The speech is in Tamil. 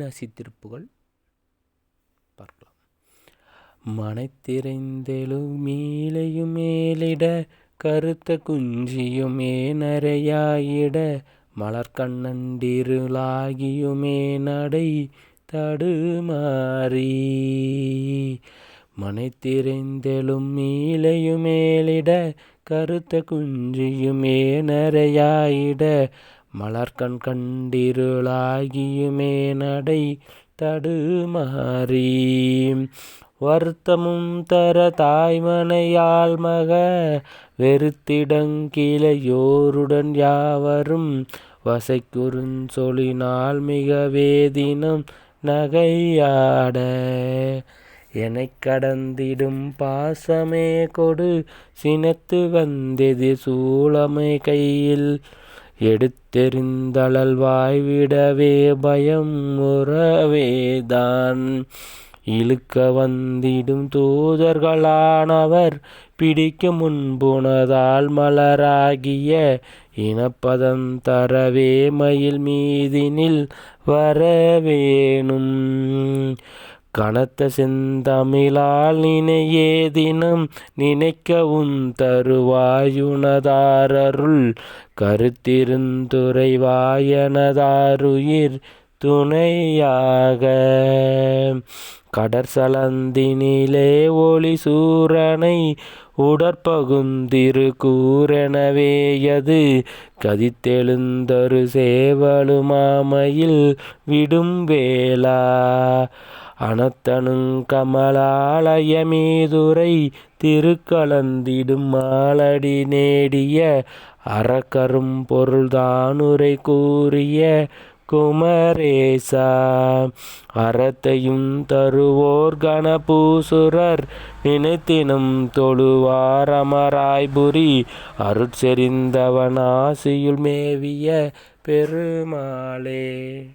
அவிநாசி திருப்புகள் பார்க்கலாம். மனைத்திரைந்தெழும் மீளையும் மேலிட கருத்த குஞ்சியுமே நரையாயிட மலர்கண்ணண்டிருளாகியுமே நடை தடுமாறி. மனைத்திரைந்தெழும் மீளையும் மேலிட கருத்த குஞ்சியுமே நரையாயிட மலர்கண் கண்டிருளாகியுமே நடை தடுமாறி. வருத்தமும் தர தாய்மனையால் மக வெறுத்திடங்கிளையோருடன் யாவரும் வசைக்குறுஞ்சொலினால் மிக வேதினம் நகையாட. எனைக் கடந்திடும் பாசமே கொடு சினத்து வந்தெதிர் சூளமை கையில் எடுத்தெறிந்தழல் வாய்விடவே பயம் உறவேதான். இழுக்க வந்திடும் தூதர்களானவர் பிடிக்க முன்புனதால் மலராகிய இனப்பதம் தரவே மயில் மீதினில் வரவேணும். கனத்த செந்தமிழால் நினையே தினம் நினைக்கவும் தருவாயுனதாரருள் கருத்திருந்துரைவாயனதாருயிர் துணையாக. கடற்சலந்தினிலே ஒளி சூரனை உடற்பகுந்திரு கூரெனவேயது கதித்தெழுந்தொரு சேவலுமாமையில் விடும் வேளா. அனத்தனுங் கமலாலயமீதுரை திருக்கலந்திடும் மாலடி நேடிய அறக்கரும் பொருள்தானுரை கூறிய குமரேசா அறத்தையும் தருவோர் கணபூசுரர். நினைத்தினும் தொழுவார் அமராய்புரி அருட்செறிந்தவன் ஆசியுள் மேவிய பெருமாளே.